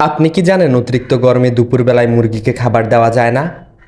আপনি কি জানেন অতিরিক্ত গরমে দুপুরবেলায় মুরগিকে খাবার দেওয়া যায় না?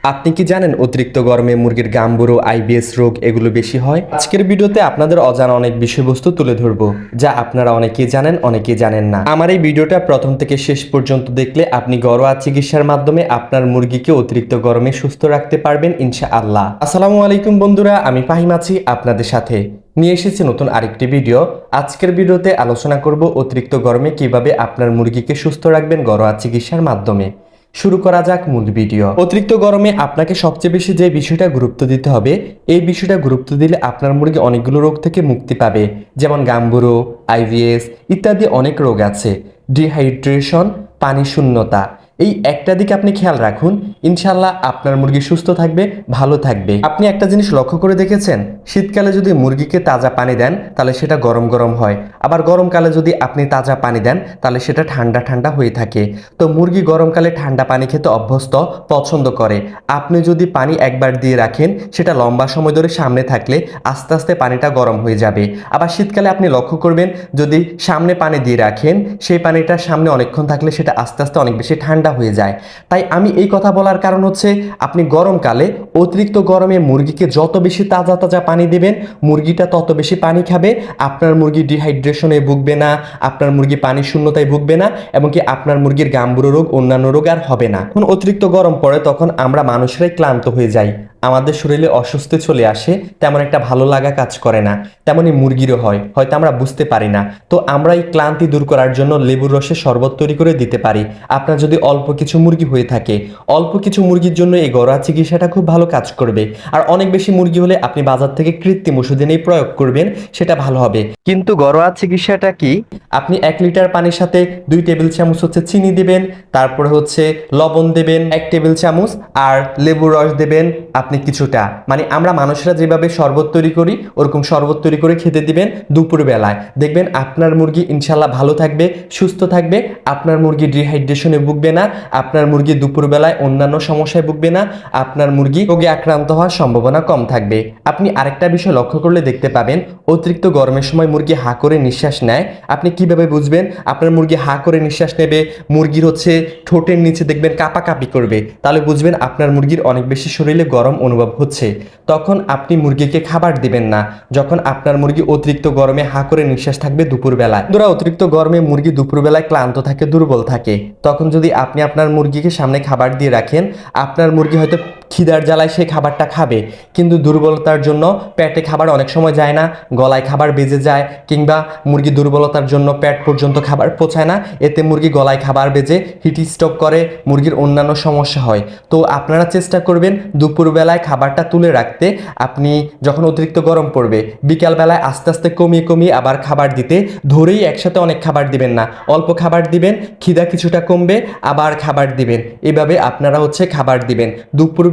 আপনি কি জানেন অতিরিক্ত গরমে মুরগির গাম্বুরো, আইবিএস রোগ এগুলো বেশি হয়? আজকের ভিডিওতে আপনাদের অজানা অনেক বিষয়বস্তু তুলে ধরবো, যা আপনারা অনেকেই জানেন অনেকেই জানেন না। আমার এই ভিডিওটা প্রথম থেকে শেষ পর্যন্ত দেখলে আপনি ঘরোয়া চিকিৎসার মাধ্যমে আপনার মুরগিকে অতিরিক্ত গরমে সুস্থ রাখতে পারবেন ইনশা আল্লাহ আসসালামু আলাইকুম বন্ধুরা, আমি ফাহিম আছি আপনাদের সাথে। নিয়ে এসেছি নতুন আরেকটি ভিডিও। আজকের ভিডিওতে আলোচনা করব অতিরিক্ত গরমে কীভাবে আপনার মুরগিকে সুস্থ রাখবেন ঘরোয়া চিকিৎসার মাধ্যমে। শুরু করা যাক মূল ভিডিও। অতিরিক্ত গরমে আপনাকে সবচেয়ে বেশি যে বিষয়টা গুরুত্ব দিতে হবে, এই বিষয়টা গুরুত্ব দিলে আপনার মুরগি অনেকগুলো রোগ থেকে মুক্তি পাবে, যেমন গাম্বুরো, আইভিএস ইত্যাদি অনেক রোগ আছে। ডিহাইড্রেশন, পানি শূন্যতা এই একটা দিকে আপনি খেয়াল রাখুন ইনশাল্লাহ আপনার মুরগি সুস্থ থাকবে, ভালো থাকবে। আপনি একটা জিনিস লক্ষ্য করে দেখেছেন? শীতকালে যদি মুরগিকে তাজা পানি দেন, তাহলে সেটা গরম গরম হয়। আবার গরমকালে যদি আপনি তাজা পানি দেন, তাহলে সেটা ঠান্ডা ঠান্ডা হয়ে থাকে। তো মুরগি গরমকালে ঠান্ডা পানি খেতে অভ্যস্ত, পছন্দ করে। আপনি যদি পানি একবার দিয়ে রাখেন, সেটা লম্বা সময় ধরে সামনে থাকলে আস্তে আস্তে পানিটা গরম হয়ে যাবে। আবার শীতকালে আপনি লক্ষ্য করবেন, যদি সামনে পানি দিয়ে রাখেন, সেই পানিটা সামনে অনেকক্ষণ থাকলে সেটা আস্তে আস্তে অনেক বেশি ঠান্ডা হয়ে যায়। তাই আমি এই কথা বলার কারণ হচ্ছে, আপনি গরমকালে অতিরিক্ত গরমে মুরগিকে যত বেশি তাজা তাজা পানি দেবেন, মুরগিটা তত বেশি পানি খাবে, আপনার মুরগি ডিহাইড্রেশনে ভুগবে না, আপনার মুরগি পানি শূন্যতায় ভুগবে না, এমনকি আপনার মুরগির গাম্বুরো রোগ, অন্যান্য রোগ আর হবে না। অতিরিক্ত গরম পড়ে, তখন আমরা মানুষরাই ক্লান্ত হয়ে যাই। আমাদের শরীরে অস্বস্তি চলে আসে, তেমন একটা ভালো লাগা কাজ করে না, তেমনই মুরগিরও হয়, হয়তো আমরা বুঝতে পারি না। তো আমরা এই ক্লান্তি দূর করার জন্য লেবুর রসে শরবত তৈরি করে দিতে পারি। আপনার যদি অল্প কিছু মুরগি হয়ে থাকে, অল্প কিছু মুরগির জন্য এই ঘরোয়া চিকিৎসাটা খুব ভালো কাজ করবে। আর অনেক বেশি মুরগি হলে আপনি বাজার থেকে কৃত্রিম ওষুধ এনেই প্রয়োগ করবেন, সেটা ভালো হবে। কিন্তু ঘরোয়া চিকিৎসাটা কি? আপনি এক লিটার পানির সাথে দুই টেবিল চামচ হচ্ছে চিনি দেবেন, তারপরে হচ্ছে লবণ দেবেন, এক টেবিল চামচ, আর লেবুর রস দেবেন আপনি কিছুটা মানে আমরা মানুষরা যেভাবে শরবত তৈরি করি, ওরকম শরবত তৈরি করে খেতে দিবেন দুপুর বেলায় দেখবেন আপনার মুরগি ইনশাল্লাহ ভালো থাকবে, সুস্থ থাকবে, আপনার মুরগি ডিহাইড্রেশনে ভুগবে না, আপনার মুরগি দুপুর বেলায় অন্যান্য সমস্যায় ভুগবে না, আপনার মুরগি রোগে আক্রান্ত হওয়ার সম্ভাবনা কম থাকবে। আপনি আরেকটা বিষয় লক্ষ্য করলে দেখতে পাবেন, অতিরিক্ত গরমের সময় মুরগি হা করে নিঃশ্বাস নেয়। আপনি কীভাবে বুঝবেন? আপনার মুরগি হা করে নিঃশ্বাস নেবে, মুরগির হচ্ছে ঠোঁটের নিচে দেখবেন কাঁপাকাঁপি করবে। তাহলে বুঝবেন আপনার মুরগির অনেক বেশি শরীরে গরম অনুভব হচ্ছে। তখন আপনি মুরগিকে খাবার দিবেন না। যখন আপনার মুরগি অতিরিক্ত গরমে হা করে নিঃশ্বাস থাকবে দুপুরবেলায়। দুরা অতিরিক্ত গরমে মুরগি দুপুরবেলায় ক্লান্ত থাকে, দুর্বল থাকে। তখন যদি আপনি আপনার মুরগিকে সামনে খাবার দিয়ে রাখেন, আপনার মুরগি হয়তো খিদার জ্বালায় সেই খাবারটা খাবে। কিন্তু দুর্বলতার জন্য পেটে খাবার অনেক সময় যায় না, গলায় খাবার বেজে যায় কিংবা মুরগি দুর্বলতার জন্য পেট পর্যন্ত খাবার পৌঁছায় না, এতে মুরগি গলায় খাবার বেজে হিট স্ট্রোক করে, মুরগির অন্যান্য সমস্যা হয়। তো আপনারা চেষ্টা করবেন দুপুরবেলায় খাবারটা তুলে রাখতে। আপনি যখন অতিরিক্ত গরম পড়বে, বিকালবেলায় আস্তে আস্তে কমিয়ে কমিয়ে আবার খাবার দিতে। ধরেই একসাথে অনেক খাবার দিবেন না। অল্প খাবার দিবেন, খিদা কিছুটা কমবে, আবার খাবার দিবেন। এভাবে আপনারা হচ্ছে খাবার দিবেন।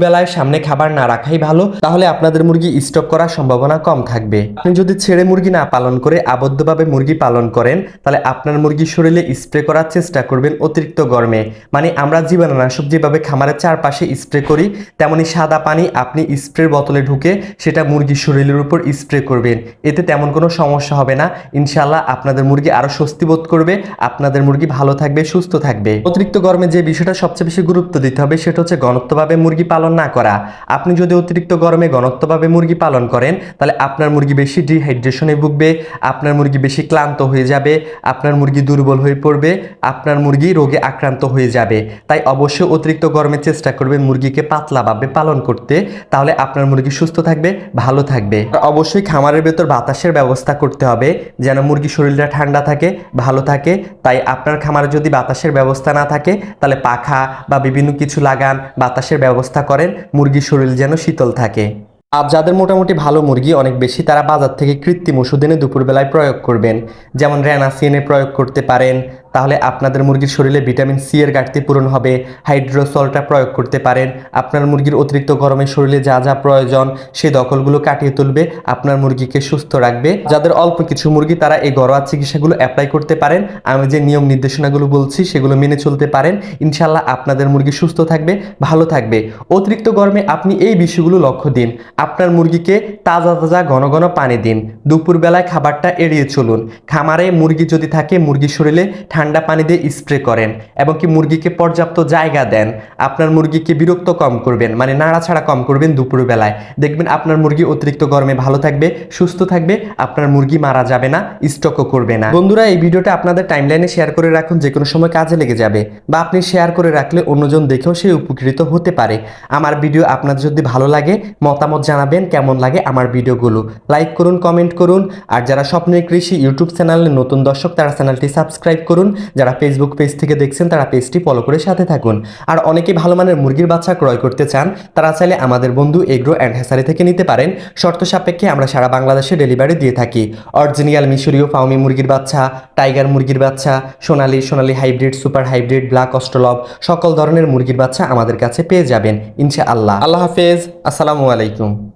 দুপুরবেলায় সামনে খাবার না রাখাই ভালো, তাহলে আপনাদের মুরগি স্টক করার সম্ভাবনা কম থাকবে। আপনি যদি ছেড়ে মুরগি না পালন করে আবদ্ধভাবে মুরগি পালন করেন, তাহলে আপনার মুরগির শরীরে স্প্রে করার চেষ্টা করবেন অতিরিক্ত গরমে। মানে আমরা জীবাণুনাশক যেভাবে খামারের চারপাশে স্প্রে করি, তেমনি সাদা পানি আপনি স্প্রের বোতলে ঢুকে সেটা মুরগির শরীরের উপর স্প্রে করবেন। এতে তেমন কোনো সমস্যা হবে না। ইনশাল্লাহ আপনাদের মুরগি আরও স্বস্তি বোধ করবে, আপনাদের মুরগি ভালো থাকবে, সুস্থ থাকবে। অতিরিক্ত গরমে যে বিষয়টা সবচেয়ে বেশি গুরুত্ব দিতে হবে, সেটা হচ্ছে ঘনত্বভাবে মুরগি পালন না করা। আপনি যদি অতিরিক্ত গরমে ঘনত্বভাবে মুরগি পালন করেন, তাহলে আপনার মুরগি বেশি ডিহাইড্রেশনে ভুগবে, আপনার মুরগি বেশি ক্লান্ত হয়ে যাবে, আপনার মুরগি দুর্বল হয়ে পড়বে, আপনার মুরগি রোগে আক্রান্ত হয়ে যাবে। তাই অবশ্যই অতিরিক্ত গরমে চেষ্টা করবেন মুরগিকে পাতলাভাবে পালন করতে, তাহলে আপনার মুরগি সুস্থ থাকবে, ভালো থাকবে। অবশ্যই খামারের ভেতর বাতাসের ব্যবস্থা করতে হবে, যেন মুরগি শরীরটা ঠান্ডা থাকে, ভালো থাকে। তাই আপনার খামারে যদি বাতাসের ব্যবস্থা না থাকে, তাহলে পাখা বা বিভিন্ন কিছু লাগান, বাতাসের ব্যবস্থা করেন। মুরগির শরীর যেন শীতল থাকে। আর যাদের মোটামুটি ভালো মুরগি, অনেক বেশি তারা বাজার থেকে কৃত্রিম ওষুধ এনে দুপুরবেলায় প্রয়োগ করবেন। যেমন র্যানাসিনে প্রয়োগ করতে পারেন তাহলে আপনাদের মুরগির শরীরে ভিটামিন সি এর ঘাটতি পূরণ হবে। হাইড্রোসলটা প্রয়োগ করতে পারেন। আপনার মুরগির অতিরিক্ত গরমে শরীরে যা যা প্রয়োজন সেই দখলগুলো কাটিয়ে তুলবে। আপনার মুরগিকে সুস্থ রাখবে। যাদের অল্প কিছু মুরগি, তারা এই ঘরোয়া চিকিৎসাগুলো অ্যাপ্লাই করতে পারেন। আমি যে নিয়ম নির্দেশনাগুলো বলছি, সেগুলো মেনে চলতে পারেন। ইনশাল্লাহ আপনাদের মুরগি সুস্থ থাকবে, ভালো থাকবে। অতিরিক্ত গরমে আপনি এই বিষয়গুলো লক্ষ্য দিন। আপনার মুরগিকে তাজা তাজা ঘন ঘন পানি দিন। দুপুরবেলায় খাবারটা এড়িয়ে চলুন। খামারে মুরগি যদি থাকে, মুরগির শরীরে ঠান্ডা ঠান্ডা পানি দিয়ে স্প্রে করেন এবং কি মুরগিকে পর্যাপ্ত জায়গা দেন, আপনার মুরগিকে বিরক্ত কম করবেন মানে নাড়াছাড়া কম করবেন দুপুরবেলায়। দেখবেন আপনার মুরগি অতিরিক্ত গরমে ভালো থাকবে, সুস্থ থাকবে, আপনার মুরগি মারা যাবে না স্টকও করবে না। বন্ধুরা, এই ভিডিওটা আপনাদের টাইমলাইনে শেয়ার করে রাখুন যে কোনো সময় কাজে লেগে যাবে। বা আপনি শেয়ার করে রাখলে অন্যজন দেখেও সে উপকৃত হতে পারে। আমার ভিডিও আপনাদের যদি ভালো লাগে, মতামত জানাবেন, কেমন লাগে আমার ভিডিওগুলো। লাইক করুন কমেন্ট করুন। আর যারা স্বপ্নের কৃষি ইউটিউব চ্যানেলে নতুন দর্শক, তারা চ্যানেলটি সাবস্ক্রাইব করুন। যারা ফেসবুক পেজ থেকে দেখছেন, তারা পেজটি ফলো করে সাথে থাকুন। আর অনেকেই ভালো মানের মুরগির বাচ্চা ক্রয় করতে চান, তারা চাইলে আমাদের বন্ধু এগ্রো অ্যান্ড হ্যাসারি থেকে নিতে পারেন। শর্ত সাপেক্ষে আমরা সারা বাংলাদেশে ডেলিভারি দিয়ে থাকি। অরিজিনিয়াল মিশরীয় ফাউমি মুরগির বাচ্চা টাইগার মুরগির বাচ্চা, সোনালি সোনালি hybrid super hybrid black australorp সকল ধরনের মুরগির বাচ্চা আমাদের কাছে পেয়ে যাবেন। ইনশা আল্লাহ আল্লাহ হাফেজ। আসসালামু আলাইকুম।